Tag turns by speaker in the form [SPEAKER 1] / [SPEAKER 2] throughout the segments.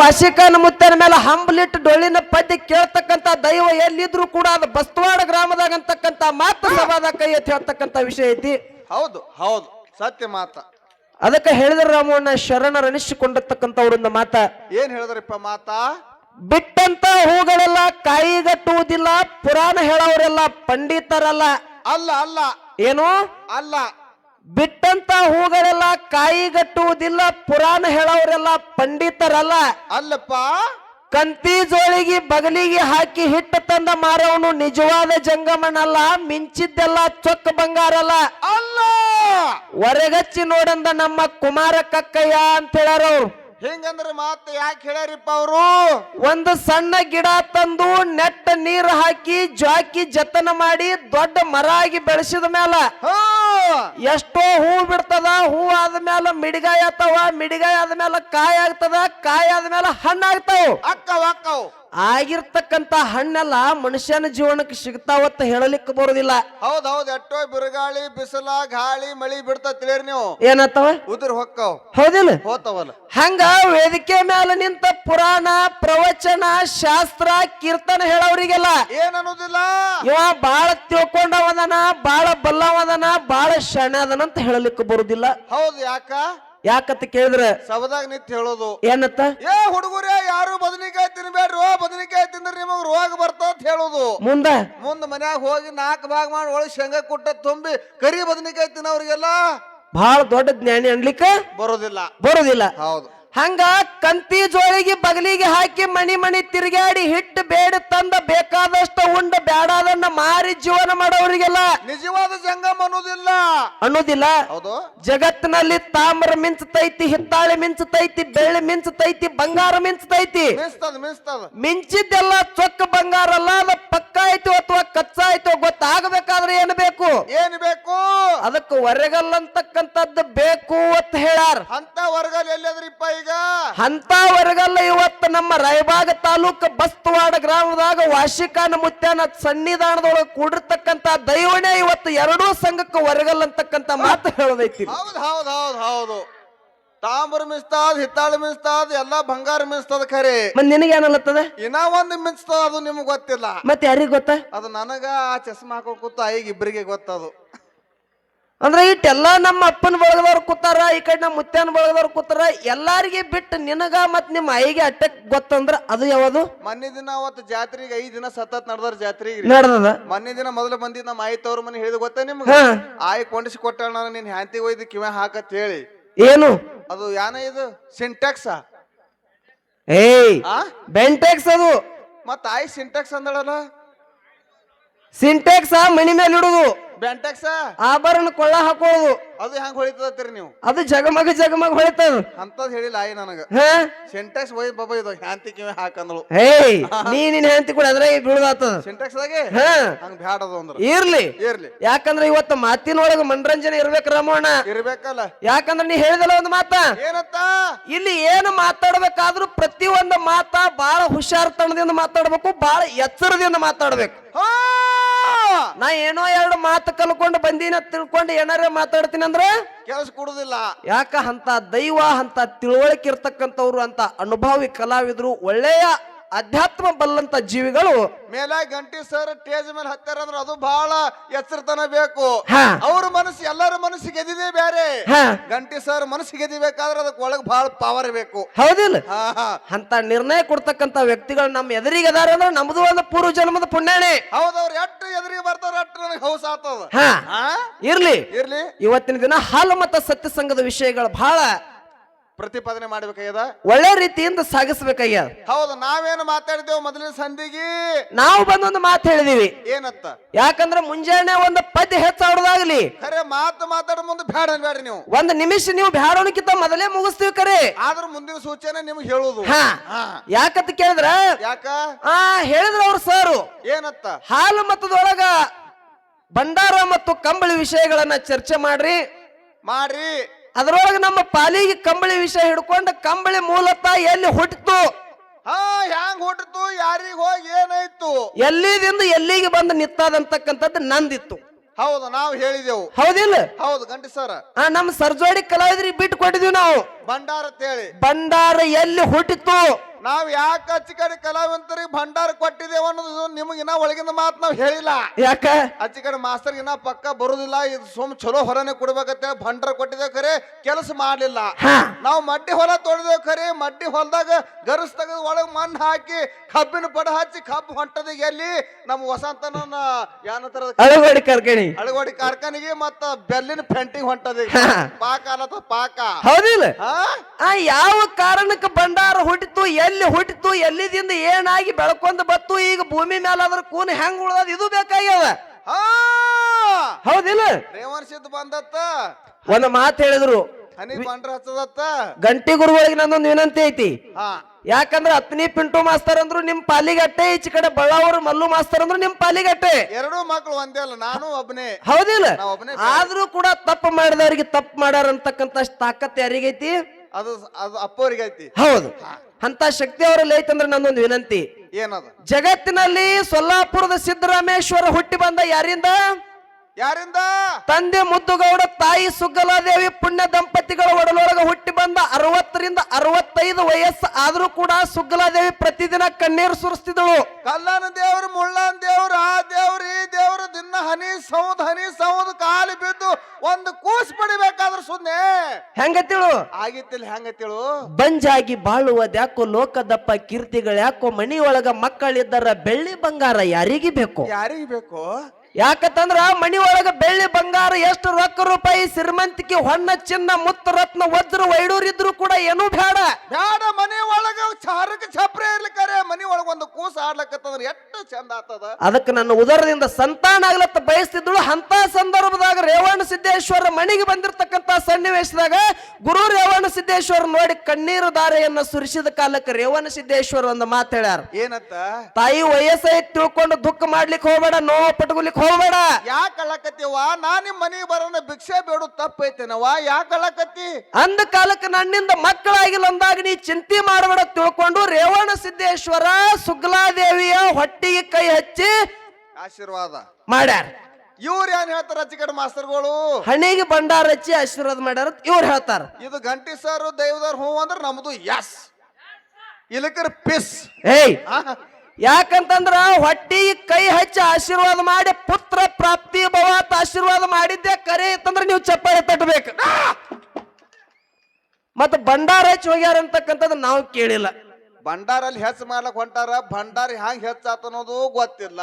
[SPEAKER 1] ವಾಸಿಕನ ಮುತ್ತನ ಮೇಲೆ ಹಂಬಲಿಟ್ಟು ಡೊಳ್ಳಿನ ಪದ್ಯ ಕೇಳ್ತಕ್ಕಂತ ದೈವ ಎಲ್ಲಿದ್ರು ಕೂಡ ಅದು ಬಸ್ತವಾಡ ಗ್ರಾಮದಾಗ ಅಂತಕ್ಕಂತ ಮಾತು ಸಭಾದ ಕೈ ಎತ್ತಿ ಹೇಳ್ತಕ್ಕಂತ ವಿಷಯ ಐತಿ.
[SPEAKER 2] ಹೌದು ಹೌದು ಸತ್ಯ ಮಾತ.
[SPEAKER 1] ಅದಕ್ಕೆ ಹೇಳಿದ್ರ ರಾಮಣ್ಣ ಶರಣರಣಿಸಿಕೊಂಡಿರ್ತಕ್ಕಂಥವ್ರಿಂದ ಮಾತ.
[SPEAKER 2] ಏನ್ ಹೇಳಿದ್ರಪ್ಪ ಮಾತಾ?
[SPEAKER 1] ಬಿಟ್ಟಂತ ಹೂಗಳೆಲ್ಲ ಕಾಯಿಗಟ್ಟುವುದಿಲ್ಲ ಪುರಾಣ ಹೇಳೋರೆಲ್ಲ ಪಂಡಿತರಲ್ಲ.
[SPEAKER 2] ಅಲ್ಲ ಅಲ್ಲ.
[SPEAKER 1] ಏನು?
[SPEAKER 2] ಅಲ್ಲ.
[SPEAKER 1] ಬಿಟ್ಟಂತ ಹೂಗಳೆಲ್ಲ ಕಾಯಿಗಟ್ಟುವುದಿಲ್ಲ ಪುರಾಣ ಹೇಳೋರೆಲ್ಲ ಪಂಡಿತರಲ್ಲ.
[SPEAKER 2] ಅಲ್ಲಪ್ಪ.
[SPEAKER 1] ಕಂತಿ ಜೋಳಿಗೆ ಬಗಲಿಗೆ ಹಾಕಿ ಹಿಟ್ಟು ತಂದ ಮಾರವನು ನಿಜವಾದ ಜಂಗಮನಲ್ಲ ಮಿಂಚಿದ್ದೆಲ್ಲ ಚೊಕ್ಕ ಬಂಗಾರಲ್ಲ.
[SPEAKER 2] ಅಲ್ಲ.
[SPEAKER 1] ಹೊರಗಚ್ಚಿ ನೋಡಂದ ನಮ್ಮ ಕುಮಾರ ಕಕ್ಕಯ್ಯ ಅಂತ ಹೇಳಾರವ್ರು
[SPEAKER 2] ಹೆಂಗಂದ್ರೆ ಮಾತು ಯಾಕೆ ಹೇಳ್ಯಾರಿಪ್ಪ ಅವರು?
[SPEAKER 1] ಒಂದು ಸಣ್ಣ ಗಿಡ ತಂದು ನೆಟ್ಟ ನೀರು ಹಾಕಿ ಜಾಕಿ ಜತನ ಮಾಡಿ ದೊಡ್ಡ ಮರ ಆಗಿ ಬೆಳೆಸಿದ ಮೇಲೆ
[SPEAKER 2] ಹಾ.
[SPEAKER 1] ಎಷ್ಟೋ ಹೂ ಬಿಡ್ತದ, ಹೂ ಆದ್ಮೇಲೆ ಮಿಡಿಗಾಯಿ ಆಗ್ತಾವ, ಮಿಡಿಗಾಯಿ ಆದ್ಮೇಲೆ ಕಾಯಿ ಆಗ್ತದ, ಕಾಯಿ ಆದ್ಮೇಲೆ ಹಣ್ಣು ಅಕ್ಕ
[SPEAKER 2] ಅಕ್ಕವ್ ಅಕ್ಕವ್
[SPEAKER 1] ಆಗಿರ್ತಕ್ಕಂತ ಹಣ್ಣೆಲ್ಲ ಮನುಷ್ಯನ ಜೀವನಕ್ಕೆ ಸಿಗ್ತಾವತ್ತ ಹೇಳಲಿಕ್ಕೆ ಬರೋದಿಲ್ಲ
[SPEAKER 2] ಹೌದ್ ಹೌದ್ ಎಷ್ಟೋ ಬಿರುಗಾಳಿ ಬಿಸಿಲ ಗಾಳಿ ಮಳಿ ಬಿಡ್ತಾ ನೀವು.
[SPEAKER 1] ಏನತ್ತವ
[SPEAKER 2] ಉದುರ್ ಹೊಕ್ಕವ್.
[SPEAKER 1] ಹೌದಿಲ್ಲ?
[SPEAKER 2] ಹೋತವಲ್ಲ.
[SPEAKER 1] ಹಂಗ ವೇದಿಕೆ ಮೇಲೆ ನಿಂತ ಪುರಾಣ ಪ್ರವಚನ ಶಾಸ್ತ್ರ ಕೀರ್ತನ ಹೇಳೋರಿಗೆಲ್ಲ
[SPEAKER 2] ಏನನ್ನೋದಿಲ್ಲ
[SPEAKER 1] ಇವ ಬಾಳ ತಿಳ್ಕೊಂಡವದನ ಬಾಳ ಬಲ್ಲವದನ ಬಾಳ ಶಣ ಅದನ ಅಂತ ಹೇಳಲಿಕ್ಕೆ ಬರುದಿಲ್ಲ.
[SPEAKER 2] ಹೌದು ಯಾಕ?
[SPEAKER 1] ಯಾಕಂತ ಕೇಳಿದ್ರೆ
[SPEAKER 2] ಸವದಾಗ ನಿಂತ ಹೇಳೋದು
[SPEAKER 1] ಏನತ್ತ
[SPEAKER 2] ಏ ಹುಡುಗರೇ ಯಾರು ಬದನಿಕಾಯಿ ತಿನ್ಬೇಡ್ರು? ಬದನಿಕಾಯಿ ತಿಂದ್ರೆ ನಿಮಗ್ ರೋಗ ಬರ್ತ ಅಂತ ಹೇಳೋದು.
[SPEAKER 1] ಮುಂದ?
[SPEAKER 2] ಮುಂದ್ ಮನ್ಯಾಗ ಹೋಗಿ ನಾಲ್ಕು ಭಾಗ ಮಾಡಿ ಒಳಗೆ ಶೇಂಗ ಕುಟ್ಟ ತುಂಬಿ ಕರಿ ಬದನಿಕಾಯಿ ತಿನ್ನೋರಿಗೆಲ್ಲ
[SPEAKER 1] ಬಹಳ ದೊಡ್ಡ ಜ್ಞಾನಿ ಅನ್ಲಿಕ್ಕೆ
[SPEAKER 2] ಬರೋದಿಲ್ಲ.
[SPEAKER 1] ಬರೋದಿಲ್ಲ.
[SPEAKER 2] ಹೌದು.
[SPEAKER 1] ಹಂಗ ಕಂತಿ ಜೋಳಿಗೆ ಬಗಲಿಗೆ ಹಾಕಿ ಮಣಿ ಮಣಿ ತಿರುಗಾಡಿ ಹಿಟ್ಟು ಬೇಡ ತಂದ ಬೇಕಾದಷ್ಟು ಉಂಡ ಬ್ಯಾಡಾದನ್ನ ಮಾರಿ ಜೀವನ ಮಾಡೋರಿಗೆಲ್ಲ
[SPEAKER 2] ನಿಜವಾದ ಜಂಗಮ್ ಅನ್ನೋದಿಲ್ಲ.
[SPEAKER 1] ಅನ್ನೋದಿಲ್ಲ.
[SPEAKER 2] ಹೌದು.
[SPEAKER 1] ಜಗತ್ತಿನಲ್ಲಿ ತಾಮ್ರ ಮಿಂಚತೈತಿ ಹಿತ್ತಾಳೆ ಮಿಂಚತೈತಿ ಬೆಳ್ಳಿ ಮಿಂಚತೈತಿ ಬಂಗಾರ ಮಿಂಚತೈತಿ.
[SPEAKER 2] ಮಿನ್ಸ್ತದ
[SPEAKER 1] ಮಿಂಚಿದ್ದೆಲ್ಲ ಚೊಕ್ಕ ಬಂಗಾರ ಅಲ್ಲ ಅದ ಪಕ್ಕ ಆಯ್ತು ಅಥವಾ ಕಚ್ಚಾ ಆಯ್ತು ಗೊತ್ತಾಗಬೇಕಾದ್ರೆ ಏನು ಬೇಕು
[SPEAKER 2] ಏನ್ ಬೇಕು
[SPEAKER 1] ಅದಕ್ಕೆ ಹೊರಗಲ್ ಅಂತಕ್ಕಂಥದ್ದು ಬೇಕು ಅಂತ ಹೇಳ್ಯಾರ.
[SPEAKER 2] ಅಂತ ವರ್ಗಲ್ ಎಲ್ಲದ್ರಿಪ್ಪ ಈಗ?
[SPEAKER 1] ಅಂತ ವರ್ಗಲ್ಲ ಇವತ್ತು ನಮ್ಮ ರಾಯಬಾಗ ತಾಲೂಕು ಬಸ್ತವಾಡ ಗ್ರಾಮದಾಗ ವಾರ್ಷಿಕಾನ ಮುತ್ಯಾನ ಸನ್ನಿಧಾನದೊಳಗೆ ಕೂಡಿರ್ತಕ್ಕಂತ ದೈವನೇ ಇವತ್ತು ಎರಡೂ ಸಂಘಕ್ಕೆ ಹೊರಗಲ್ ಅಂತಕ್ಕಂತ ಮಾತು ಹೇಳೋದೈತಿ.
[SPEAKER 2] ಹೌದು ಹೌದು ಹೌದು ಹೌದು. ತಾಮ್ರ ಮಿಂಚ್ತಾದ್ ಹಿತ್ತಾಳೆ ಮಿಂಚ್ತಾದ್ ಎಲ್ಲಾ ಬಂಗಾರ ಮಿಂಚ್ತದ ಖರೆ.
[SPEAKER 1] ಮತ್ ನಿನಗೆ ಏನಲ್ಲತ್ತದ?
[SPEAKER 2] ಇನ್ನ ಒಂದು ಮಿಂಚ್ತದ ಅದು ನಿಮ್ಗೆ ಗೊತ್ತಿಲ್ಲ.
[SPEAKER 1] ಮತ್ತೆ ಯಾರಿಗ್ ಗೊತ್ತ?
[SPEAKER 2] ಅದು ನನಗ ಆ ಚಸ್ಮಾ ಹಾಕೋ ಕೂತ ಈಗ ಇಬ್ಬರಿಗೆ ಗೊತ್ತದು.
[SPEAKER 1] ಅಂದ್ರೆ ಇಟ್ಟೆಲ್ಲ ನಮ್ಮ ಅಪ್ಪನ ಬಳಗದವ್ರು ಕೂತಾರ ಈ ಕಡೆ ನಮ್ಮ ಮುತ್ಯಾನ ಬಳಗದವ್ರು ಕೂತಾರ ಎಲ್ಲಾರಿಗೆ ಬಿಟ್ಟು ನಿನಗ ಮತ್ ನಿಮ್ಮ ಐಗೆ ಅಟ್ಟಕ್ ಗೊತ್ತಂದ್ರ ಅದು ಯಾವುದು?
[SPEAKER 2] ಮೊನ್ನೆ ದಿನ ಅವತ್ತು ಜಾತ್ರೆಗೆ ಐದ್ ದಿನ ಸತತ್ ನಡೆದಾರ ಜಾತ್ರೆಗೆ
[SPEAKER 1] ನಡ್ದದ.
[SPEAKER 2] ಮೊನ್ನೆ ದಿನ ಮೊದಲು ಬಂದಿದ್ದ ನಮ್ಮ ಆಯಿ ತವ್ರ ಮನೆ ಹೇಳಿದ ಗೊತ್ತಾ ನಿಮ್ಗೆ? ಆಯಿ ಕೊಂಡಿಸಿ ಕೊಟ್ಟಣ ನಾನು ಹ್ಯಾಂತಿ ಒಯ್ದು ಕಿವೆ ಹಾಕತ್ ಹೇಳಿ.
[SPEAKER 1] ಏನು?
[SPEAKER 2] ಅದು ಯಾನ ಇದು? ಸಿಂಟ್ಯಾಕ್ಸ್
[SPEAKER 1] ಏಯ್
[SPEAKER 2] ಆ?
[SPEAKER 1] ಬೆಂಟೆಕ್ಸ್ ಅದು.
[SPEAKER 2] ಮತ್ತ ಆಯಿ ಸಿಂಟ್ಯಾಕ್ಸ್ ಅಂದಳಲ್ಲ?
[SPEAKER 1] ಸಿಂಟೆಕ್ಸ್ ಮಣಿ ಮೇಲೆ ಇಡುದು.
[SPEAKER 2] ಬ್ಯಾಂಟ್ಯಾಕ್ಸ
[SPEAKER 1] ಆಭರಣ ಕೊಳ್ಳ ಹಾಕೋದು
[SPEAKER 2] ಅದು ಹೆಂಗ್ ಹೊಳಿತದ್ರಿ ನೀವು?
[SPEAKER 1] ಅದು ಜಗಮಗ ಜಗಮಗ ಹೊಳಿತದ.
[SPEAKER 2] ಅಂತದ್ ಹೇಳಿಲ್ಲ ಆಯಿ ನನಗ.
[SPEAKER 1] ಹಾ?
[SPEAKER 2] ಹೋಯ್ ಒಯ್ ಬಾಬಾ ಇದು ಹ್ಯಾಂತಿ ಕಿವಿ ಹಾಕಂದ್ಳು
[SPEAKER 1] ಏಯ್ ನೀ ನಿನ್ ಹೆಂಡತಿ ಕೂಡ ಅದ್ರ ಬೀಳದಾತದ.
[SPEAKER 2] ಸಿಂಟ್ಯಾಕ್ಸ್ ದಾಗೆ?
[SPEAKER 1] ಹಾ.
[SPEAKER 2] ಹಂಗ ಬ್ಯಾಡದು ಅಂದ್ರ.
[SPEAKER 1] ಇರ್ಲಿ.
[SPEAKER 2] ಇರ್ಲಿ.
[SPEAKER 1] ಯಾಕಂದ್ರೆ ಇವತ್ತು ಮಾತಿನೊಳಗ ಮನರಂಜನೆ ಇರ್ಬೇಕ ರಮೋಣ
[SPEAKER 2] ಇರ್ಬೇಕಲ್ಲ.
[SPEAKER 1] ಯಾಕಂದ್ರೆ ನೀ ಹೇಳಿದಲ್ಲ ಒಂದು ಮಾತ.
[SPEAKER 2] ಏನತ್ತ?
[SPEAKER 1] ಇಲ್ಲಿ ಏನು ಮಾತಾಡ್ಬೇಕಾದ್ರೂ ಪ್ರತಿ ಒಂದು ಮಾತ ಬಹಳ ಹುಷಾರ್ತನದಿಂದ ಮಾತಾಡ್ಬೇಕು ಬಹಳ ಎಚ್ಚರದಿಂದ ಮಾತಾಡ್ಬೇಕು.
[SPEAKER 2] ಹಾ!
[SPEAKER 1] ನಾ ಏನೋ ಎರಡು ಮಾತು ಕಲ್ಕೊಂಡು ಬಂದೀನ ತಿಳ್ಕೊಂಡು ಏನಾರ ಮಾತಾಡ್ತೀನಿ ಅಂದ್ರೆ?
[SPEAKER 2] ಕೆಲಸ ಕೊಡುದಿಲ್ಲ.
[SPEAKER 1] ಯಾಕ ಅಂತ ದೈವ ಅಂತ ತಿಳುವಳಿಕೆ ಇರ್ತಕ್ಕಂಥವ್ರು ಅಂತ ಅನುಭವಿ ಕಲಾವಿದರು ಒಳ್ಳೆಯ ಅಧ್ಯಾತ್ಮ ಬಲ್ಲಂತ ಜೀವಿಗಳು
[SPEAKER 2] ಮೇಲ ಗಂಟಿ ಸರ್ ಟೇಜ್ ಮೇಲೆ ಹತ್ತಾರ ಅಂದ್ರೆ ಅದು ಬಹಳ ಎಚ್ಚರತನ ಬೇಕು.
[SPEAKER 1] ಹಾ.
[SPEAKER 2] ಅವ್ರ ಮನಸ್ಸು ಎಲ್ಲರ ಮನಸ್ಸು ಗೆದಿದೆ ಬೇರೆ
[SPEAKER 1] ಹಾ.
[SPEAKER 2] ಗಂಟಿ ಸರ್ ಮನಸ್ಸು ಗೆದಿಬೇಕಾದ್ರೆ ಅದಕ್ಕೆ ಒಳಗ್ ಬಹಳ ಪವರ್ ಬೇಕು.
[SPEAKER 1] ಹೌದಿಲ್ಲ?
[SPEAKER 2] ಹಾ ಹಾ.
[SPEAKER 1] ಅಂತ ನಿರ್ಣಯ ಕೊಡ್ತಕ್ಕಂತ ವ್ಯಕ್ತಿಗಳು ನಮ್ಮ ಎದುರಿಗೆ ಅದಾರ ಅಂದ್ರೆ ನಮ್ದು ಒಂದು ಪೂರ್ವ ಜನ್ಮದ ಪುಣ್ಯನೇ
[SPEAKER 2] ಹೌದವ್ರು ಎಷ್ಟು ಎದುರಿಗೆ ಬರ್ತಾರ ಅಷ್ಟು ನನಗೆ ಹೌಸ್ ಆಗ್ತದ.
[SPEAKER 1] ಹಾ.
[SPEAKER 2] ಹಾ?
[SPEAKER 1] ಇರ್ಲಿ.
[SPEAKER 2] ಇರ್ಲಿ.
[SPEAKER 1] ಇವತ್ತಿನ ದಿನ ಹಾಲು ಮತ್ತು ಸತ್ಯ ಸಂಘದ ವಿಷಯಗಳು ಬಹಳ
[SPEAKER 2] ಪ್ರತಿಪಾದನೆ ಮಾಡ್ಬೇಕಾಗ್ಯದ?
[SPEAKER 1] ಒಳ್ಳೆ ರೀತಿಯಿಂದ ಸಾಗಿಸ್ಬೇಕಾಗ್ಯದ.
[SPEAKER 2] ಹೌದು ನಾವೇನು ಮಾತಾಡಿದ್ದೇವೆ ಮೊದಲಿನ ಸಂಧಿಗೆ
[SPEAKER 1] ನಾವು ಬಂದೊಂದು ಮಾತು ಹೇಳಿದೀವಿ.
[SPEAKER 2] ಏನತ್ತ?
[SPEAKER 1] ಯಾಕಂದ್ರೆ ಮುಂಜಾನೆ ಒಂದು ಪದ್ಯ ಹೆಚ್ಚಾಡೋದಾಗ್ಲಿ.
[SPEAKER 2] ಖರೆ ಮಾತು ಮಾತಾಡೋ ಮುಂದೆ ಬ್ಯಾಡ ಅನ್ಬೇಡ್ರಿ ನೀವು.
[SPEAKER 1] ಒಂದು ನಿಮಿಷ ನೀವು ಬ್ಯಾಡೋಣಕ್ಕಿಂತ ಮೊದಲೇ ಮುಗಿಸ್ತೀವಿ ಕರೆ.
[SPEAKER 2] ಆದ್ರ ಮುಂದಿನ ಸೂಚನೆ ನಿಮ್ಗೆ ಹೇಳುದು
[SPEAKER 1] ಹಾ.
[SPEAKER 2] ಹಾ.
[SPEAKER 1] ಯಾಕಂತ ಕೇಳಿದ್ರ?
[SPEAKER 2] ಯಾಕ?
[SPEAKER 1] ಆ ಹೇಳಿದ್ರ ಅವ್ರು ಸರು.
[SPEAKER 2] ಏನತ್ತ?
[SPEAKER 1] ಹಾಲು ಮತದೊಳಗ ಭಂಡಾರ ಮತ್ತು ಕಂಬಳಿ ವಿಷಯಗಳನ್ನ ಚರ್ಚೆ ಮಾಡ್ರಿ.
[SPEAKER 2] ಮಾಡ್ರಿ.
[SPEAKER 1] ಅದರೊಳಗೆ ನಮ್ಮ ಪಾಲಿಗೆ ಕಂಬಳಿ ವಿಷಯ ಹಿಡ್ಕೊಂಡು ಕಂಬಳಿ ಮೂಲತಃ ಎಲ್ಲಿ ಹುಟ್ಟಿತು
[SPEAKER 2] ಹಾ ಹ್ಯಾಂಗ್ ಹುಟ್ಟಿತು ಯಾರಿಗ ಹೋಗಿ ಏನಾಯ್ತು?
[SPEAKER 1] ಎಲ್ಲಿದಿಂದ ಎಲ್ಲಿಗೆ ಬಂದು ನಿಂತಾದಂತಕ್ಕಂಥದ್ದು ನಂದಿತ್ತು.
[SPEAKER 2] ಹೌದು ನಾವು ಹೇಳಿದೆವು.
[SPEAKER 1] ಹೌದಿಲ್ಲ?
[SPEAKER 2] ಹೌದು ಗಂಟಿ ಸರ್.
[SPEAKER 1] ಆ ನಮ್ಮ ಸರ್ಜೋಡಿ ಕಲಾವಿದ್ರಿ ಬಿಟ್ಟು ಕೊಟ್ಟಿದೀವಿ ನಾವು.
[SPEAKER 2] ಭಂಡಾರ ಅಂತೇಳಿ
[SPEAKER 1] ಭಂಡಾರ ಎಲ್ಲಿ ಹುಟ್ಟಿತು?
[SPEAKER 2] ನಾವ್ ಯಾಕೆ ಅಚ್ಚಿಕಡೆ ಕಲಾವಂತರಿಗೆ ಭಂಡಾರ ಕೊಟ್ಟಿದ್ದೇವೆ ಅನ್ನೋದು ಇನ್ನ ಒಳಗಿನ ಮಾತು ನಾವು ಹೇಳಿಲ್ಲ.
[SPEAKER 1] ಯಾಕ?
[SPEAKER 2] ಅಚ್ಚಿಕಡೆ ಇನ್ನ ಪಕ್ಕ ಬರುದಿಲ್ಲ ಇದು ಸುಮ್ ಚಲೋ ಹೊರನೆ ಕೊಡ್ಬೇಕಂತ ಭಂಡಾರ ಕೊಟ್ಟಿದ್ದೇವೆ ಖರೆ ಕೆಲಸ ಮಾಡ್ಲಿಲ್ಲ. ನಾವ್ ಮಡ್ಡಿ ಹೊಲ ತೊಳೆದೇವ್ ಖರೆ ಮಡ್ಡಿ ಹೊಲದಾಗ ಗರಸ್ ತೆಗೆದು ಒಳಗ್ ಮಣ್ಣು ಹಾಕಿ ಕಬ್ಬಿನ ಪಡ ಹಚ್ಚಿ ಕಬ್ಬು ಹೊಂಟದ ಎಲ್ಲಿ? ನಮ್ಮ ವಸಂತನ ಏನಂತಾರ
[SPEAKER 1] ಅಳಗೋಡಿ ಕಾರ್ಖಾನೆ.
[SPEAKER 2] ಅಳಗೋಡಿ ಕಾರ್ಖಾನೆಗೆ ಮತ್ತ ಬೆಲ್ಲಿನ ಪೆಂಟಿಂಗ್ ಹೊಂಟದ. ಪಾಕ ಅನ್ನೋದು ಪಾಕ.
[SPEAKER 1] ಹೌದಿಲ್ಲ? ಆ ಯಾವ ಕಾರಣಕ್ಕೆ ಭಂಡಾರ ಹುಟ್ಟಿತು ಎಲ್ಲಿ ಹುಟ್ಟಿತು ಎಲ್ಲಿದಿಂದ ಏನಾಗಿ ಬೆಳ್ಕೊಂಡ್ ಬತ್ತು ಈಗ ಭೂಮಿ ಮೇಲೆ ಅದ್ರ ಕೂನ್ ಹೆಂಗ್ ಉಳ್ದದ ಇದು ಬೇಕಾಗ್ಯದ? ಹೌದಿಲ್ಲ?
[SPEAKER 2] ರೇವಣ್ ಸಿದ್ಧ ಬಂದತ್ತ?
[SPEAKER 1] ಒಂದು ಮಾತು ಹೇಳಿದ್ರು.
[SPEAKER 2] ಹನಿ ಬಂಡ್ರ ಹಚ್ಚದತ್ತ?
[SPEAKER 1] ಗಂಟಿ ಗುರುಗಳಿಗೆ ನಂದೊಂದು ವಿನಂತಿ ಐತಿ.
[SPEAKER 2] ಹಾ.
[SPEAKER 1] ಯಾಕಂದ್ರ ಅತ್ನಿ ಪಿಂಟು ಮಾಸ್ತರ್ ಅಂದ್ರು ನಿಮ್ ಪಾಲಿಗಟ್ಟೆ ಈಚೆ ಕಡೆ ಬಳ್ಳಾವರ ಮಲ್ಲು ಮಾಸ್ತರ್ ಅಂದ್ರು ನಿಮ್ ಪಾಲಿಗಟ್ಟೆ.
[SPEAKER 2] ಎರಡೂ ಮಕ್ಳು ಒಂದೇ ಅಲ್ಲ ನಾನು ಒಬ್ಬನೇ
[SPEAKER 1] ಹೌದಿಲ್ಲ? ಆದ್ರೂ ಕೂಡ ತಪ್ಪು ಮಾಡಿದವ್ರಿಗೆ ತಪ್ಪು ಮಾಡ್ಯಾರ ಅಂತಕ್ಕಂತ ತಾಕತ್ ಯಾರಿಗೈತಿ?
[SPEAKER 2] ಅದು ಅದು ಅಪ್ಪವ್ರಿಗೆ ಐತಿ
[SPEAKER 1] ಹೌದು ಅಂತ ಶಕ್ತಿ ಅವರಲ್ಲಿ ಐತಂದ್ರೆ ನಂದೊಂದು ವಿನಂತಿ.
[SPEAKER 2] ಏನದ?
[SPEAKER 1] ಜಗತ್ತಿನಲ್ಲಿ ಸೊಲ್ಲಾಪುರದ ಸಿದ್ದರಾಮೇಶ್ವರ ಹುಟ್ಟಿ ಬಂದ ಯಾರಿಂದ?
[SPEAKER 2] ಯಾರಿಂದ?
[SPEAKER 1] ತಂದೆ ಮುದ್ದುಗೌಡ ತಾಯಿ ಸುಗ್ಗಲಾದೇವಿ ಪುಣ್ಯ ದಂಪತಿಗಳ ಒಡಲೊಳಗ ಹುಟ್ಟಿ ಬಂದ ಅರವತ್ತರಿಂದ ಅರವತ್ತೈದು ವಯಸ್ಸು ಆದ್ರೂ ಕೂಡ ಸುಗ್ಗಲಾದೇವಿ ಪ್ರತಿದಿನ ಕಣ್ಣೀರು ಸುರಿಸ್ತಿದಳು
[SPEAKER 2] ಕಲ್ಲನ ದೇವ್ರ ಮುಳ್ಳನ ದೇವ್ರ ಆ ದೇವ್ರ ಈ ದೇವ್ರ ದಿನ ಹನಿ ಸೌದ್ ಹನಿ ಸೌದ್ ಕಾಲು ಬಿದ್ದು ಒಂದು ಕೂಸ್ ಪಡಿಬೇಕಾದ್ರೆ ಸುಮ್ನೆ.
[SPEAKER 1] ಹೆಂಗತಿಳು?
[SPEAKER 2] ಆಗಿತ್ತಿಲ್ಲ ಹೆಂಗತಿಳು?
[SPEAKER 1] ಬಂಜಾಗಿ ಬಾಳುವ ದ್ಯಾಕೋ ಲೋಕದಪ್ಪ ಕೀರ್ತಿಗಳ್ಯಾಕೋ ಮನಿಯೊಳಗ ಮಕ್ಕಳಿದ್ದರ ಬೆಳ್ಳಿ ಬಂಗಾರ ಯಾರಿಗಿ ಬೇಕು
[SPEAKER 2] ಯಾರಿಗಿ ಬೇಕು
[SPEAKER 1] ಯಾಕಂತಂದ್ರ ಮನಿ ಒಳಗ ಬೆಳ್ಳಿ ಬಂಗಾರ ಎಷ್ಟು ರೊಕ್ಕ ರೂಪಾಯಿ ಶ್ರೀಮಂತಿಕೆ ಹೊನ್ನ ಚಿನ್ನ ಮುತ್ತ ರತ್ನ ವಜ್ರ ವೈಡೂರಿದ್ರು ಕೂಡ ಏನು ಬೇಡ
[SPEAKER 2] ಬ್ಯಾಡ ಮನೆ ಒಳಗ ಚಾರಕ್ಕೆ ಛಪ್ರೆ ಇರ್ಲಿಕ್ಕಾರೆ ಮನಿ ಒಳಗ ಒಂದು ಕೂಸ ಆಡ್ಲಕತ್ತಂದ್ರ ಎಷ್ಟು ಚಂದ ಆತದ
[SPEAKER 1] ಅದಕ್ಕೆ ನನ್ನ ಉದರದಿಂದ ಸಂತಾನ ಆಗ್ಲತ್ತ ಬಯಸ್ತಿದ್ದಳು. ಅಂತ ಸಂದರ್ಭದಾಗ ರೇವಣ ಸಿದ್ದೇಶ್ವರ ಮಣಿಗೆ ಬಂದಿರತಕ್ಕಂತ ಸನ್ನಿವೇಶದಾಗ ಗುರು ರೇವಣ ಸಿದ್ದೇಶ್ವರ ನೋಡಿ ಕಣ್ಣೀರು ದಾರೆಯನ್ನ ಸುರಿಸಿದ ಕಾಲಕ್ಕೆ ರೇವಣ ಸಿದ್ದೇಶ್ವರ ಒಂದು ಮಾತು ಹೇಳ್ಯಾರ.
[SPEAKER 2] ಏನತ್ತ
[SPEAKER 1] ತಾಯಿ ವಯಸ್ಸೈ ತಿಳ್ಕೊಂಡು ದುಃಖ ಮಾಡ್ಲಿಕ್ಕೆ ಹೋಗ್ಬೇಡ ನೋವು ಪಟ್ಕೊಲಿಕ್ಕೆ ಹೋಗ್ಬೇಡ.
[SPEAKER 2] ಯಾಕೆ ಅಳ್ಳಕತ್ತೀವ ನಾ ನಿಮ್ ಮನಿಗೆ ಬರೋಣ ಭಿಕ್ಷೆ ಬೇಡು ತಪ್ಪೈತೇನವ ಯಾಕೆ ಅಳ್ಳಕತ್ತಿ
[SPEAKER 1] ಅಂದ ಕಾಲಕ್ಕೆ ನನ್ನಿಂದ ಮಕ್ಕಳಾಗಿಲ್ಲ ಅಂದಾಗ ನೀ ಚಿಂತೆ ಮಾಡಬೇಡ ತಿಳ್ಕೊಂಡು ರೇವಣ ಸಿದ್ದೇಶ್ವರ ಸುಗ್ಲಾದೇವಿಯ ಹೊಟ್ಟಿಗೆ ಕೈ ಹಚ್ಚಿ
[SPEAKER 2] ಆಶೀರ್ವಾದ.
[SPEAKER 1] ಮಾಡ್ಯಾರ.
[SPEAKER 2] ಇವ್ರು ಏನ್ ಹೇಳ್ತಾರ ಅಚ್ಚಿಕಡೆ ಮಾಸ್ತರ್ಗಳು?
[SPEAKER 1] ಹಣೆಗೆ ಭಂಡಾರ ಹಚ್ಚಿ ಆಶೀರ್ವಾದ ಮಾಡ್ಯಾರ ಇವ್ರು ಹೇಳ್ತಾರ.
[SPEAKER 2] ಇದು ಗಂಟಿ ಸರ್ ದೈವದವ್ರ ಹೂ ಅಂದ್ರೆ ನಮ್ದು ಯಸ್. ಇಲಕರ್ ಪಿಸ್
[SPEAKER 1] ಏಯ್ ಯಾಕಂತಂದ್ರ ಹೊಟ್ಟಿ ಕೈ ಹಚ್ಚಿ ಆಶೀರ್ವಾದ ಮಾಡಿ ಪುತ್ರ ಪ್ರಾಪ್ತಿ ಭವಾತ್ ಆಶೀರ್ವಾದ ಮಾಡಿದ್ದೆ ಕರೆ ಇತ್ತಂದ್ರೆ ನೀವು ಚಪ್ಪಾಳೆ ತಟ್ಟಬೇಕು. ಮತ್ತ ಭಂಡಾರ ಹಚ್ಚಿ ಹೋಗ್ಯಾರ ಅಂತಕ್ಕಂಥದ್ದು ನಾವು ಕೇಳಿಲ್ಲ.
[SPEAKER 2] ಭಂಡಾರಲ್ಲಿ ಹೆಚ್ಚು ಮಾಡ್ಲಕ್ ಹೊಂಟಾರ ಭಂಡಾರ ಹ್ಯಾಂಗ್ ಹೆಚ್ಚಾತ ಅನ್ನೋದು ಗೊತ್ತಿಲ್ಲ.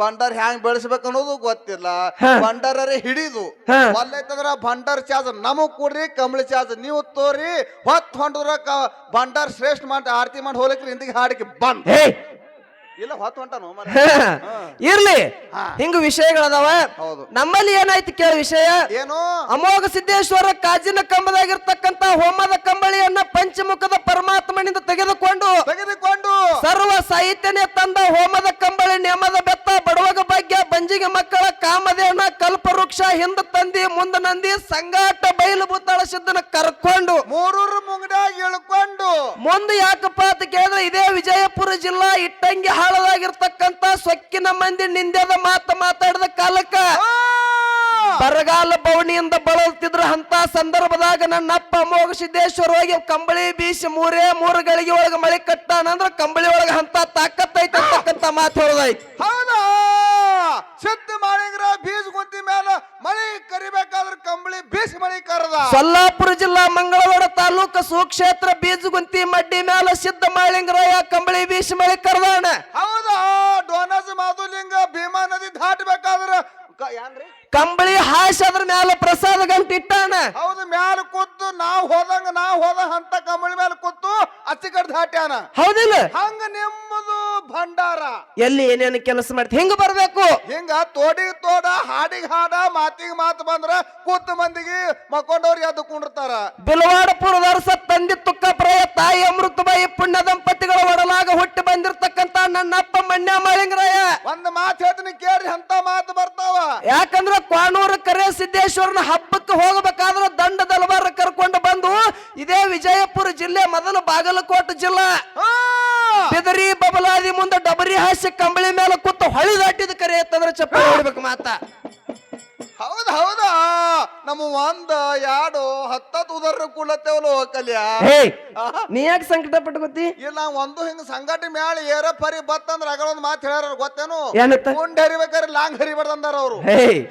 [SPEAKER 2] ಭಂಡಾರ ಹ್ಯಾಂಗ್ ಬೆಳೆಸ್ಬೇಕು ಅನ್ನೋದು ಗೊತ್ತಿಲ್ಲ.
[SPEAKER 1] ಭಂಡಾರ
[SPEAKER 2] ಭಂಡಾರರೇ ಹಿಡಿದು. ಒಲ್ಲೈತಂದ್ರ ಭಂಡಾರ ಚಾರ್ಜ್ ನಮಗ್ ಕೊಡ್ರಿ ಕಮಳಿ ಚಾರ್ಜ್ ನೀವು ತೋರಿ ಹೊತ್ತು ಹೊಂಟದ್ರ ಭಂಡಾರ ಶ್ರೇಷ್ಠ ಮಾಡಿ ಆರತಿ ಮಾಡಿ ಹೋಗ್ಲಿಕ್ರಿ ಹಿಂದಿಗೆ ಹಾಡಿಕೆ ಬಂದ್. ಇಲ್ಲ ಹೊತ್ತು ಹೊಂಟಾನು ಮರ
[SPEAKER 1] ಇರ್ಲಿ.
[SPEAKER 2] ಹಾ.
[SPEAKER 1] ಹಿಂಗ ವಿಷಯಗಳದಾವ.
[SPEAKER 2] ಹೌದು.
[SPEAKER 1] ನಮ್ಮಲ್ಲಿ ಏನಾಯ್ತು ಕೇಳ ವಿಷಯ?
[SPEAKER 2] ಏನು?
[SPEAKER 1] ಅಮೋಘ ಸಿದ್ದೇಶ್ವರ ಕಾಜಿನ ಕಂಬದಾಗಿರ್ತಕ್ಕಂತ ಹೋಮದ ಕಂಬಳಿಯನ್ನ ಪಂಚಮುಖದ ಪರಮಾತ್ಮನಿಂದ ತೆಗೆದುಕೊಂಡು
[SPEAKER 2] ತೆಗೆದುಕೊಂಡು
[SPEAKER 1] ಸರ್ವ ಸಾಹಿತ್ಯನೇ ತಂದ ಹೋಮದ ಕಂಬಳಿ ನೇಮದ ಬೆತ್ತ ಬಂಜಿಗೆ ಮಕ್ಕಳ ಕಾಮದೇವನ ಕಲ್ಪವೃಕ್ಷ ಹಿಂದ ತಂದಿ ಮುಂದ ನಂದಿ ಸಂಗಾಟ ಬಯಲು ಬುತ್ತಾಳ ಸಿದ್ದನ ಕರ್ಕೊಂಡು
[SPEAKER 2] ಮೂರೂರು ಮುಂಗಡ್ಯಾಗ ಇಳ್ಕೊಂಡು
[SPEAKER 1] ಮುಂದೆ ಯಾಕಪ್ಪ ಅಂತ ಕೇಳಿದ್ರೆ ಇದೇ ವಿಜಯಪುರ ಜಿಲ್ಲಾ ಇಟ್ಟಂಗಿ ಹಾಳದಾಗಿರ್ತಕ್ಕಂತ ಸೊಕ್ಕಿನ ಮಂದಿ ನಿಂದ್ಯದ ಮಾತು ಮಾತಾಡಿದ ಕಾಲಕ್ಕ! ಬರಗಾಲ ಬವಣಿಯಿಂದ ಬಳಲ್ತಿದ್ರ ಅಂತ ಸಂದರ್ಭದಾಗ ನನ್ನ ಅಪ್ಪ ಅಮೋಘ ಸಿದ್ದೇಶ್ವರ ಹೋಗಿ ಕಂಬಳಿ ಬೀಸಿ ಮೂರೇ ಮೂರು ಗಳಿಗೆ ಒಳಗ ಮಳೆ ಕಟ್ಟಾನಂದ್ರ ಕಂಬಳಿ ಒಳಗ ಅಂತ ತಾಕತ್ತೈತೆ ಅಂತಕ್ಕಂತ ಮಾತು ಹೇಳದೈತಿ
[SPEAKER 2] ಹೌದಾ? ಸಿದ್ಧ ಮಾಡಿದ್ರ ಬೀಜ ಗುಂತಿ ಮೇಲೆ ಮಳಿ ಕರಿಬೇಕಾದ್ರ ಕಂಬಳಿ ಬೀಸ್ ಮಳಿ ಕರದ.
[SPEAKER 1] ಸೊಲ್ಲಾಪುರ ಜಿಲ್ಲಾ ಮಂಗಳವಾಡ ತಾಲೂಕು ಸುಕ್ಷೇತ್ರ ಬೀಜ ಗುಂತಿ ಮಡ್ಡಿ ಮೇಲೆ ಸಿದ್ಧ ಮಾಳಿಂಗರಾಯ ಕಂಬಳಿ ಬೀಸಿ ಮಳಿ ಕರದಾಣ
[SPEAKER 2] ಹೌದಾ? ಡೋನಸ್ ಮಾಧುಲಿಂಗ ಭೀಮಾ ನದಿ ದಾಟಬೇಕಾದ್ರ ಕ- ಏನ್ರಿ
[SPEAKER 1] ಕಂಬಳಿ ಹಾಸಿ ಅದ್ರ ಮ್ಯಾಲ ಪ್ರಸಾದ ಗಂಟು ಇಟ್ಟಾನ
[SPEAKER 2] ಹೌದು ಮ್ಯಾಲ ಕೂತು ನಾವ್ ಹೋದಂಗ ನಾವ್ ಹೋದ ಅಂತ ಕಂಬಳಿ ಮೇಲೆ ಕೂತು
[SPEAKER 1] ಹೌದಿಲ್ಲ?
[SPEAKER 2] ಹಂಗ ನಿಮ್ಮದು ಭಂಡಾರ.
[SPEAKER 1] ಎಲ್ಲಿ ಏನೇನು ಕೆಲಸ ಮಾಡ್ತಿ ಹಿಂಗ ಬರ್ಬೇಕು?
[SPEAKER 2] ಹಿಂಗ ತೋಡಿಗೆ ತೋಡ ಹಾಡಿಗೆ ಹಾಡ ಮಾತಿಗೆ ಮಾತು ಬಂದ್ರ ಕೂತ ಮಂದಿಗೆ ಮಕ್ಕೊಂಡವ್ರು ಎದ್ದು ಕುಂಡಿರ್ತಾರ.
[SPEAKER 1] ಬಿಲವಾಡಪುರದ ಅರಸ ತಂದೆ ತುಕ್ಕಪ್ರಾಯ ತಾಯಿ ಅಮೃತಬಾಯಿ ಪುಣ್ಯ ದಂಪತಿಗಳ ಒಡಲಾಗ ಹುಟ್ಟಿ ಬಂದಿರ್ತಕ್ಕಂತ ನನ್ನ ಅಪ್ಪ ಮಣ್ಯ ಮಳಿಂಗರಾಯ.
[SPEAKER 2] ಒಂದ್ ಮಾತು ಹೇಳ್ತೀನಿ ಕೇಳ್ರಿ ಅಂತ ಮಾತು ಬರ್ತಾವ.
[SPEAKER 1] ಯಾಕಂದ್ರ ಕ್ವಾಣೂರು ಕರೆ ಸಿದ್ದೇಶ್ವರನ ಹಬ್ಬಕ್ಕೆ ಹೋಗಬೇಕಾದ್ರ ದಂಡ ದಲವಾರ ಕರ್ಕೊಂಡು ಬಂದು ಇದೇ ವಿಜಯಪುರ ಜಿಲ್ಲೆ ಮೊದಲು ಬಾಗಲಕೋಟೆ ಜಿಲ್ಲಾ! ಬೆದರಿ ಬಬಲಾದಿ ಮುಂದೆ ಡಬರಿ ಹಾಸಿ ಕಂಬಳಿ ಮೇಲೆ ಕೂತು ಹೊಳಿ ದಾಟಿದ ಕರೆ ಅಂತಂದ್ರೆ ಚಪ್ಪಲಿ ಹೊಡಿಬೇಕು ಮಾತ.
[SPEAKER 2] ನಮ್ಮ ಒಂದ ಎರಡು ಹತ್ತತ್ತು ಉದರ್ರ ಕೂಡತ್ತೇವಲ್ಲ
[SPEAKER 1] ಹೋಗಲ್ಯ ನೀ ಯಾಕೆ ಸಂಕಟ ಪಟ್ಕೋತಿ
[SPEAKER 2] ಇಲ್ಲ ಒಂದು ಹಿಂಗ ಸಂಗಟಿ ಮ್ಯಾಳ ಏರ ಪರಿ ಬತ್ತಂದ್ರ ಅಗಳ ಒಂದ್ ಮಾತು ಹೇಳ್ಯಾರ ಗೊತ್ತೇನು?
[SPEAKER 1] ಏನತ್ತ?
[SPEAKER 2] ಗುಂಡ್ ಹರಿಬೇಕಾದ್ರೆ ಲಾಂಗ್ ಹರಿಬಾರ್ದಂದಾರ ಅವರು.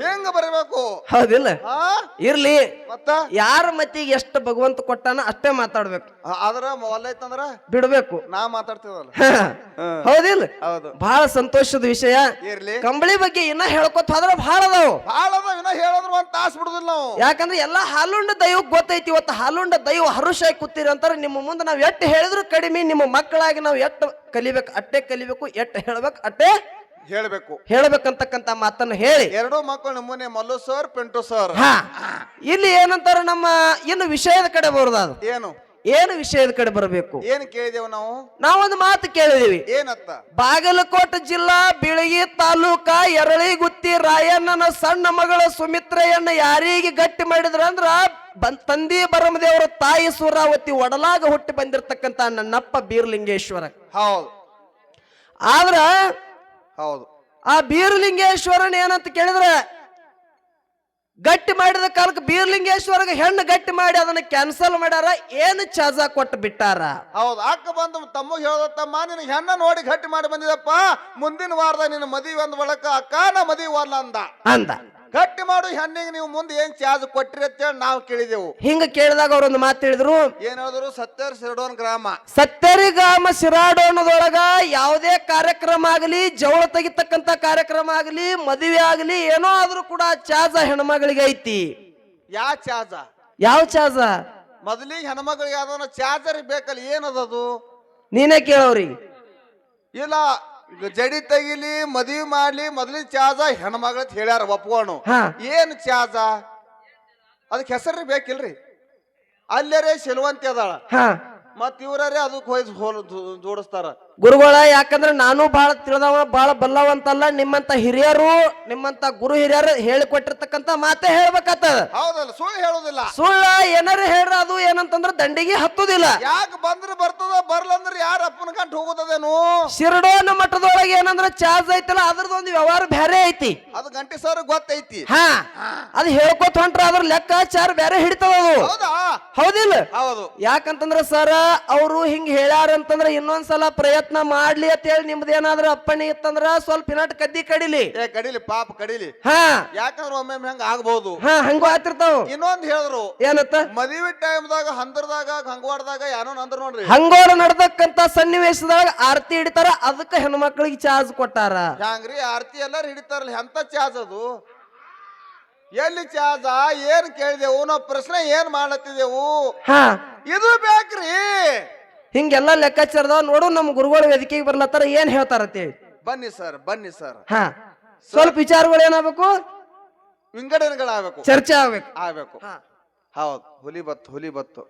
[SPEAKER 2] ಹೆಂಗ ಬರಿಬೇಕು?
[SPEAKER 1] ಹೌದಿಲ್ಲ.
[SPEAKER 2] ಆ?
[SPEAKER 1] ಇರ್ಲಿ.
[SPEAKER 2] ಮತ್ತ?
[SPEAKER 1] ಯಾರ ಮತ್ತಿಗೆ ಎಷ್ಟು ಭಗವಂತ ಕೊಟ್ಟಾನ ಅಷ್ಟೇ ಮಾತಾಡ್ಬೇಕು.
[SPEAKER 2] ಆ- ಆದ್ರ ಮೊಲ್ಲ ಐತಂದ್ರ
[SPEAKER 1] ಬಿಡ್ಬೇಕು.
[SPEAKER 2] ನಾ ಮಾತಾಡ್ತೀವಲ್ಲ
[SPEAKER 1] ಹೌದಿಲ್ಲ.
[SPEAKER 2] ಹೌದು.
[SPEAKER 1] ಬಹಳ ಸಂತೋಷದ ವಿಷಯ.
[SPEAKER 2] ಇರ್ಲಿ.
[SPEAKER 1] ಕಂಬಳಿ ಬಗ್ಗೆ ಇನ್ನ ಹೇಳ್ಕೊತ ಹೋದ್ರ ಬಹಳ ಅದಾವು.
[SPEAKER 2] ಭಾಳ ಅದ ಇನ್ನ ಹೇಳಿದ್ರು ಒಂದ್ ತಾಸ್ ಬಿಡುದಿಲ್ಲ ನಾವು
[SPEAKER 1] ಯಾಕಂದ್ರೆ ಎಲ್ಲಾ ಹಾಲುಂಡ ದೈವಕ್ಕೆ ಗೊತ್ತೈತಿ ಇವತ್ತು ಹಾಲುಂಡ ದೈವ ಹರುಷಾಗಿ ಕೂತೀರಿ ಅಂತಾರೆ. ನಿಮ್ಮ ಮುಂದೆ ನಾವು ಎಟ್ಟು ಹೇಳಿದ್ರು ಕಡಿಮೆ ನಿಮ್ಮ ಮಕ್ಕಳಾಗಿ ನಾವು ಎಟ್ಟು ಕಲಿಬೇಕು ಅಟ್ಟೆ ಕಲಿಬೇಕು ಎಟ್ಟು ಹೇಳ್ಬೇಕು ಅಟ್ಟೆ
[SPEAKER 2] ಹೇಳ್ಬೇಕು.
[SPEAKER 1] ಹೇಳ್ಬೇಕಂತಕ್ಕಂತ ಮಾತನ್ನ ಹೇಳಿ.
[SPEAKER 2] ಎರಡೂ ಮಕ್ಕಳು ನಮ್ಮನೆ ಮಲ್ಲು ಸರ್ ಪಿಂಟು ಸರ್.
[SPEAKER 1] ಹಾ. ಇಲ್ಲಿ ಏನಂತಾರ ನಮ್ಮ ಇನ್ನು ವಿಷಯದ ಕಡೆ ಬರುದು ಅದು
[SPEAKER 2] ಏನು?
[SPEAKER 1] ಏನು ವಿಷಯದ ಕಡೆ ಬರಬೇಕು?
[SPEAKER 2] ಏನು ಕೇಳಿದೆವು ನಾವು?
[SPEAKER 1] ನಾವೊಂದು ಮಾತು ಕೇಳಿದೀವಿ.
[SPEAKER 2] ಏನತ್ತ?
[SPEAKER 1] ಬಾಗಲಕೋಟೆ ಜಿಲ್ಲಾ ಬಿಳಗಿ ತಾಲೂಕ ಎರಳಿಗುತ್ತಿ ರಾಯಣ್ಣನ ಸಣ್ಣ ಮಗಳ ಸುಮಿತ್ರೆಯನ್ನ ಯಾರಿಗೆ ಗಟ್ಟಿ ಮಾಡಿದ್ರ ಅಂದ್ರ ಬನ್ ತಂದಿ ಬರಮದೇವರ ತಾಯಿ ಸೂರಾವತಿ ಒಡಲಾಗ ಹುಟ್ಟಿ ಬಂದಿರತಕ್ಕಂತ ನನ್ನಪ್ಪ ಬೀರ್ಲಿಂಗೇಶ್ವರ.
[SPEAKER 2] ಹೌದು.
[SPEAKER 1] ಆದ್ರ
[SPEAKER 2] ಹೌದು.
[SPEAKER 1] ಆ ಬೀರ್ಲಿಂಗೇಶ್ವರನ್ ಏನಂತ ಕೇಳಿದ್ರ ಗಟ್ಟಿ ಮಾಡಿದ ಕಾಲಕ್ಕೆ ಬೀರ್ಲಿಂಗೇಶ್ವರಗ ಹೆಣ್ಣು ಗಟ್ಟಿ ಮಾಡಿ ಅದನ್ನ ಕ್ಯಾನ್ಸಲ್ ಮಾಡ್ಯಾರ ಏನು ಚಾಜಾ ಕೊಟ್ಟು ಬಿಟ್ಟಾರ?
[SPEAKER 2] ಹೌದು ಅಕ್ಕ ಬಂದು ತಮ್ಮ ಹೇಳ್ದತ್ತಮ್ಮ ನಿನ್ನ ಹೆಣ್ಣ ನೋಡಿ ಗಟ್ಟಿ ಮಾಡಿ ಬಂದಿದಪ್ಪ ಮುಂದಿನ ವಾರದಾಗ ನಿನ್ನ ಮದಿ ಅಂದ ಒಳಕ ಅಕ್ಕ ನಾ ಮದಿ ಅಂದ.
[SPEAKER 1] ಅಂದ.
[SPEAKER 2] ಗಟ್ಟಿ ಮಾಡು ಹೆಣ್ಣಿಗೆ ನೀವು ಮುಂದೆ ಏನ್ ಚಾರ್ಜ್ ಕೊಟ್ಟಿರಿ ಅಂತೇಳಿ ನಾವು ಕೇಳಿದೆವು.
[SPEAKER 1] ಹಿಂಗ ಕೇಳಿದಾಗ ಅವ್ರೊಂದು ಮಾತು ಹೇಳಿದ್ರು
[SPEAKER 2] ಏನ್ ಹೇಳಿದ್ರು? ಸತ್ಯರ್ ಸಿರಡೋನ್ ಗ್ರಾಮ.
[SPEAKER 1] ಸತ್ತರಿಗಾಮ ಶಿರಾಡೋಣದೊಳಗ ಯಾವುದೇ ಕಾರ್ಯಕ್ರಮ ಆಗಲಿ ಜವಳ ತೆಗಿತಕ್ಕಂತ ಕಾರ್ಯಕ್ರಮ ಆಗಲಿ ಮದುವೆ ಆಗಲಿ ಏನೋ ಆದ್ರೂ ಕೂಡ ಚಾಜ ಹೆಣ್ಮಗಳಿಗೆ ಐತಿ.
[SPEAKER 2] ಯಾ ಚಾರ್ಜ?
[SPEAKER 1] ಯಾವ ಚಾಜ
[SPEAKER 2] ಮೊದಲಿಗೆ ಹೆಣ್ಮಗಳಿಗೆ ಅದನ್ನ ಚಾರ್ಜರ್ ಬೇಕಲ್ಲ ಏನದದು?
[SPEAKER 1] ನೀನೇ ಕೇಳೋರಿ.
[SPEAKER 2] ಇಲ್ಲ ಜಡಿ ತೆಗಿಲಿ ಮದುವೆ ಮಾಡ್ಲಿ ಮೊದಲಿನ ಚಾಜ ಹೆಣ್ಮಗಳ ಹೇಳ್ಯಾರ ಒಪ್ಕೋಣು
[SPEAKER 1] ಹಾ.
[SPEAKER 2] ಏನ್ ಚಾರ್ಜ? ಅದಕ್ಕೆ ಹೆಸರು ಬೇಕಿಲ್ರಿ? ಅಲ್ಲರೇ ಶಿಲ್ವಂತಿ ಅದಾಳ.
[SPEAKER 1] ಹಾ.
[SPEAKER 2] ಮತ್ ಇವ್ರೇ ಅದಕ್ಕೆ ಹೋಗಿ ಹೋಲ್ ಜೋಡಿಸ್ತಾರ.
[SPEAKER 1] ಗುರುಗಳ ಯಾಕಂದ್ರೆ ನಾನು ಬಹಳ ತಿಳಿದವ ಬಹಳ ಬಲ್ಲವಂತಲ್ಲ ನಿಮ್ಮಂತ ಹಿರಿಯರು ನಿಮ್ಮಂತ ಗುರು ಹಿರಿಯರು ಹೇಳಿಕೊಟ್ಟಿರ್ತಕ್ಕಂತ ಮಾತೇ ಹೇಳ್ಬೇಕಾತ
[SPEAKER 2] ಹೌದಲ್ಲ ಸುಳ್ಳು ಹೇಳುದಿಲ್ಲ.
[SPEAKER 1] ಸುಳ್ಳ ಏನಾರ ಹೇಳ್ರ ಅದು ಏನಂತಂದ್ರ ದಂಡಿಗೆ ಹತ್ತುದಿಲ್ಲ.
[SPEAKER 2] ಯಾಕೆ ಬಂದ್ರೆ ಬರ್ತದ ಬರ್ಲಂದ್ರ ಯಾರ ಅಪ್ಪನ ಗಂಟು ಹೋಗುತ್ತದೇನು?
[SPEAKER 1] ಶಿರಡೋನ ಮಠದೊಳಗೆ ಏನಂದ್ರ ಚಾರ್ಜ್ ಐತಲ್ಲ ಅದ್ರದೊಂದು ವ್ಯವಹಾರ ಬೇರೆ ಐತಿ.
[SPEAKER 2] ಅದು ಗಂಟೆ ಸರ್ ಗೊತ್ತೈತಿ.
[SPEAKER 1] ಹಾ ಅದು ಹೇಳ್ಕೊತ ಹೊಂಟ್ರ ಅದ್ರ ಲೆಕ್ಕಾಚಾರ ಬೇರೆ ಹಿಡಿತದ ಅದು.
[SPEAKER 2] ಹೌದಾ?
[SPEAKER 1] ಹೌದಿಲ್ಲ?
[SPEAKER 2] ಹೌದು.
[SPEAKER 1] ಯಾಕಂತಂದ್ರ ಸರ್ ಅವರು ಹಿಂಗ್ ಹೇಳ್ಯಾರ ಅಂತಂದ್ರ ಇನ್ನೊಂದ್ಸಲ ಪ್ರಯತ್ನ ಮಾಡ್ಲಿ ಅಂತ ಹೇಳಿ ನಿಮ್ದು ಏನಾದ್ರೂ ಅಪ್ಪಣೆ ಇತ್ತಂದ್ರ ಸ್ವಲ್ಪ ಇನ್ನಾಟ್ ಕದ್ದಿ ಕಡಿಲಿ.
[SPEAKER 2] ಏ ಕಡಿಲಿ ಪಾಪ ಕಡಿಲಿ.
[SPEAKER 1] ಹಾ.
[SPEAKER 2] ಯಾಕಂದ್ರ ಒಮ್ಮೆ ಹಂಗ ಆಗ್ಬಹುದು
[SPEAKER 1] ಹಾ ಹಂಗೂ ಆತಿರ್ತಾವ
[SPEAKER 2] ಇನ್ನೊಂದ್ ಹೇಳಿದ್ರು
[SPEAKER 1] ಏನತ್ತ?
[SPEAKER 2] ಮದುವೆ ಟೈಮ್ದಾಗ ಹಂದರದಾಗ ಹಂಗವಾಡದಾಗ ಯಾರೋ ನಂದ್ರ ನೋಡ್ರಿ.
[SPEAKER 1] ಹಂಗೋಡ ನಡ್ದಕ್ಕಂತ ಸನ್ನಿವೇಶದಾಗ ಆರತಿ ಹಿಡಿತಾರ ಅದಕ್ಕ ಹೆಣ್ಮಕ್ಳಿಗೆ ಚಾರ್ಜ್ ಕೊಟ್ಟಾರ.
[SPEAKER 2] ಹಂಗ್ರಿ ಆರತಿ ಎಲ್ಲಾರು ಹಿಡಿತಾರಲ್ಲ ಎಂತ ಚಾರ್ಜ್ ಅದು? ಎಲ್ಲಿ ಚಾರ್ಜ? ಏನ್ ಕೇಳಿದೆವು? ನಾವು ಪ್ರಶ್ನೆ ಏನ್ ಮಾಡತ್ತಿದೆವು ಇದು ಬೇಕ್ರಿ.
[SPEAKER 1] ಹಿಂಗೆಲ್ಲ ಲೆಕ್ಕಾಚಾರದವ ನೋಡು ನಮ್ಮ ಗುರುಗಳು ವೇದಿಕೆಗೆ ಬರ್ಲತ್ತಾರ ಏನ್ ಹೇಳ್ತಾರತ್ತೇಳಿ
[SPEAKER 2] ಬನ್ನಿ ಸರ್ ಬನ್ನಿ ಸರ್.
[SPEAKER 1] ಹಾ. ಸ್ವಲ್ಪ ವಿಚಾರಗಳು ಏನಾಗಬೇಕು
[SPEAKER 2] ವಿಂಗಡಣೆಗಳಾಗಬೇಕು
[SPEAKER 1] ಚರ್ಚೆ ಆಗ್ಬೇಕು.
[SPEAKER 2] ಆಗ್ಬೇಕು. ಹೌದು ಹುಲಿ ಬತ್ತು ಹುಲಿ ಬತ್ತು.